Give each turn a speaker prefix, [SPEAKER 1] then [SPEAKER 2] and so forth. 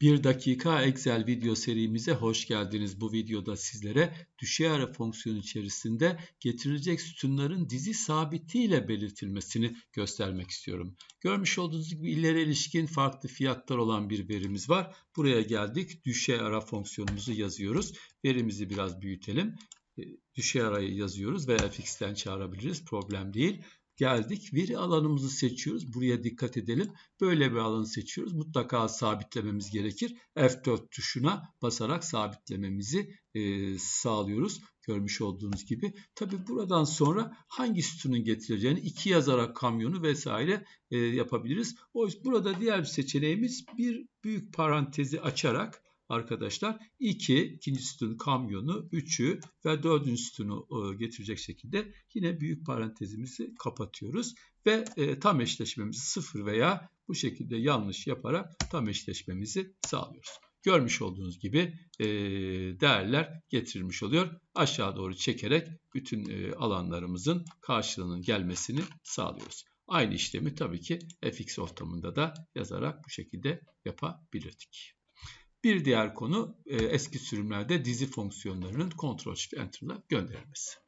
[SPEAKER 1] Bir dakika Excel video serimize hoş geldiniz. Bu videoda sizlere düşey ara fonksiyonu içerisinde getirilecek sütunların dizi sabitiyle belirtilmesini göstermek istiyorum. Görmüş olduğunuz gibi ileri ilişkin farklı fiyatlar olan bir verimiz var. Buraya geldik. Düşey ara fonksiyonumuzu yazıyoruz. Verimizi biraz büyütelim. E, düşey arayı yazıyoruz veya fx'ten çağırabiliriz. Problem değil geldik. Veri alanımızı seçiyoruz. Buraya dikkat edelim. Böyle bir alanı seçiyoruz. Mutlaka sabitlememiz gerekir. F4 tuşuna basarak sabitlememizi e, sağlıyoruz. Görmüş olduğunuz gibi. Tabi buradan sonra hangi sütunun getireceğini iki yazarak kamyonu vesaire e, yapabiliriz. O burada diğer bir seçeneğimiz bir büyük parantezi açarak arkadaşlar 2 ikinci sütun kamyonu 3'ü ve 4. sütunu e, getirecek şekilde yine büyük parantezimizi kapatıyoruz ve e, tam eşleşmemizi sıfır veya bu şekilde yanlış yaparak tam eşleşmemizi sağlıyoruz. Görmüş olduğunuz gibi e, değerler getirilmiş oluyor. Aşağı doğru çekerek bütün alanlarımızın karşılığının gelmesini sağlıyoruz. Aynı işlemi tabii ki fx ortamında da yazarak bu şekilde yapabilirdik. Bir diğer konu e, eski sürümlerde dizi fonksiyonlarının Ctrl Shift Enter ile gönderilmesi.